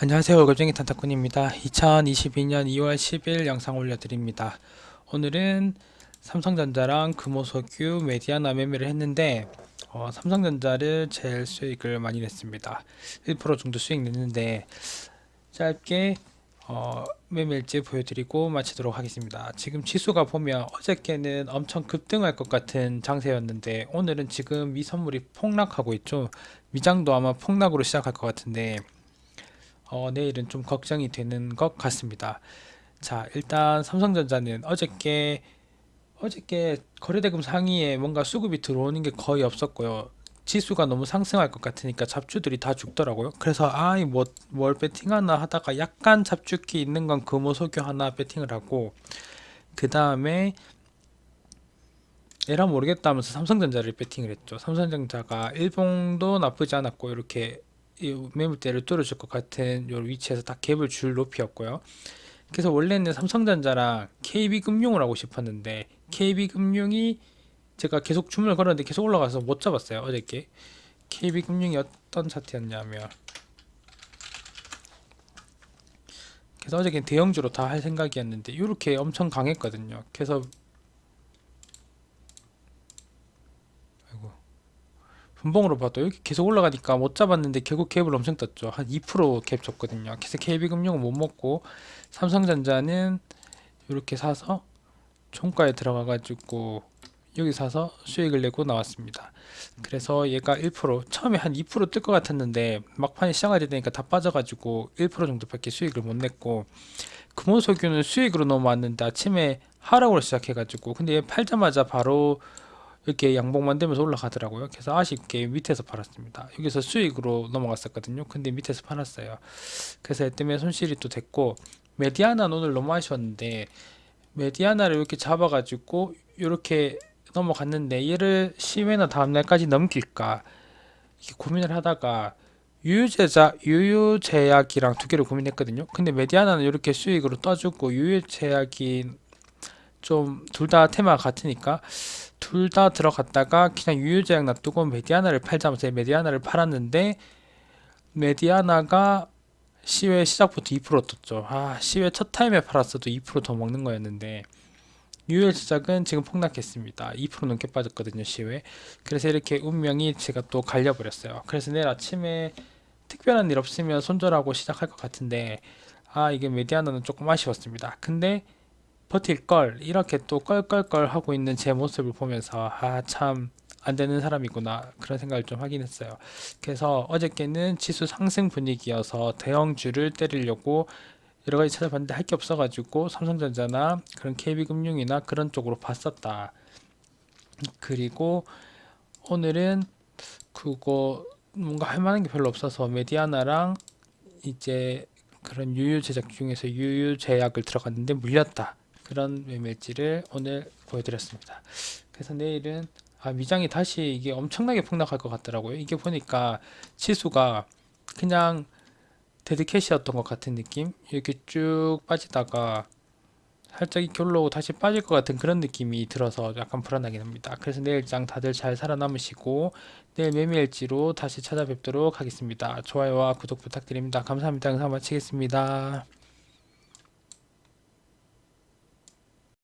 안녕하세요. 골뱅이 탄타꾼입니다. 2022년 2월 10일 영상 올려드립니다. 오늘은 삼성전자랑 금호석유 메디아나 매매를 했는데 어, 삼성전자를 제일 수익을 많이 냈습니다. 1% 정도 수익 냈는데 짧게 어, 매매일지 보여드리고 마치도록 하겠습니다. 지금 지수가 보면 어저께는 엄청 급등할 것 같은 장세였는데 오늘은 지금 미선물이 폭락하고 있죠. 미장도 아마 폭락으로 시작할 것 같은데 어, 내일은 좀 걱정이 되는 것 같습니다. 자, 일단 삼성전자는 어저께 어저께 거래대금 상위에 뭔가 수급이 들어오는 게 거의 없었고요. 지수가 너무 상승할 것 같으니까 잡주들이 다 죽더라고요. 그래서 아이 뭐 뭘 배팅하나 하다가 약간 잡죽기 있는 건 금호석유 하나 배팅을 하고 그 다음에 에라 모르겠다 하면서 삼성전자를 배팅을 했죠. 삼성전자가 일봉도 나쁘지 않았고 이렇게 이 매물대를 뚫어줄 것 같은 요 위치에서 딱 갭을 줄 높이였고요. 그래서 원래는 삼성전자랑 KB금융을 하고 싶었는데 KB금융이 제가 계속 주문을 걸었는데 계속 올라가서 못 잡았어요 어저께 KB금융이 어떤 차트였냐면 그래서 어저께 대형주로 다 할 생각이었는데 이렇게 엄청 강했거든요 그래서 아이고 분봉으로 봐도 여기 계속 올라가니까 못 잡았는데 결국 갭을 엄청 떴죠 한 2%갭 줬거든요 그래서 KB금융은 못 먹고 삼성전자는 이렇게 사서 총가에 들어가 가지고 여기 사서 수익을 내고 나왔습니다. 그래서 얘가 1% 처음에 한 2%뜰 것 같았는데 막판에 시작하게 되니까 다 빠져가지고 1% 정도밖에 수익을 못 냈고 금호석유는 수익으로 넘어왔는데 아침에 하락으로 시작해가지고 근데 얘 팔자마자 바로 이렇게 양봉 만들면서 올라가더라고요. 그래서 아쉽게 밑에서 팔았습니다. 여기서 수익으로 넘어갔었거든요. 근데 밑에서 팔았어요. 그래서 얘 때문에 손실이 또 됐고 메디아나는 오늘 너무 아쉬웠는데 메디아나를 이렇게 잡아가지고 이렇게 넘어갔는데 얘를 시외나 다음 날까지 넘길까 이렇게 고민을 하다가 유유제자 유유제약이랑 두 개를 고민했거든요. 근데 메디아나는 이렇게 수익으로 떠주고 유유제약이 좀 둘 다 테마 같으니까 둘 다 들어갔다가 그냥 유유제약 놔두고 메디아나를 팔자면서 메디아나를 팔았는데 메디아나가 시외 시작부터 2% 떴죠. 아 시외 첫 타임에 팔았어도 2%더 먹는 거였는데 유효 제작은 지금 폭락했습니다. 2% 넘게 빠졌거든요, 시외. 그래서 이렇게 운명이 제가 또 갈려버렸어요. 그래서 내일 아침에 특별한 일 없으면 손절하고 시작할 것 같은데, 아, 이게 메디아나는 조금 아쉬웠습니다. 근데 버틸 걸, 이렇게 또 껄껄껄 하고 있는 제 모습을 보면서, 아, 참, 안 되는 사람이구나. 그런 생각을 좀 하긴 했어요. 그래서 어저께는 지수 상승 분위기여서 대형주를 때리려고 여러 가지 찾아봤는데 할 게 없어가지고 삼성전자나 그런 KB금융이나 그런 쪽으로 봤었다. 그리고 오늘은 그거 뭔가 할 만한 게 별로 없어서 메디아나랑 이제 그런 유유 제작 중에서 유유 제약을 들어갔는데 물렸다. 그런 매매지를 오늘 보여드렸습니다. 그래서 내일은 아, 미장이 다시 이게 엄청나게 폭락할 것 같더라고요. 이게 보니까 지수가 그냥 데드캣이었던 것 같은 느낌? 이렇게 쭉 빠지다가 살짝 이렇게 올라오고 다시 빠질 것 같은 그런 느낌이 들어서 약간 불안하긴 합니다. 그래서 내일장 다들 잘 살아남으시고 내일 매매일지로 다시 찾아뵙도록 하겠습니다. 좋아요와 구독 부탁드립니다. 감사합니다. 영상 마치겠습니다.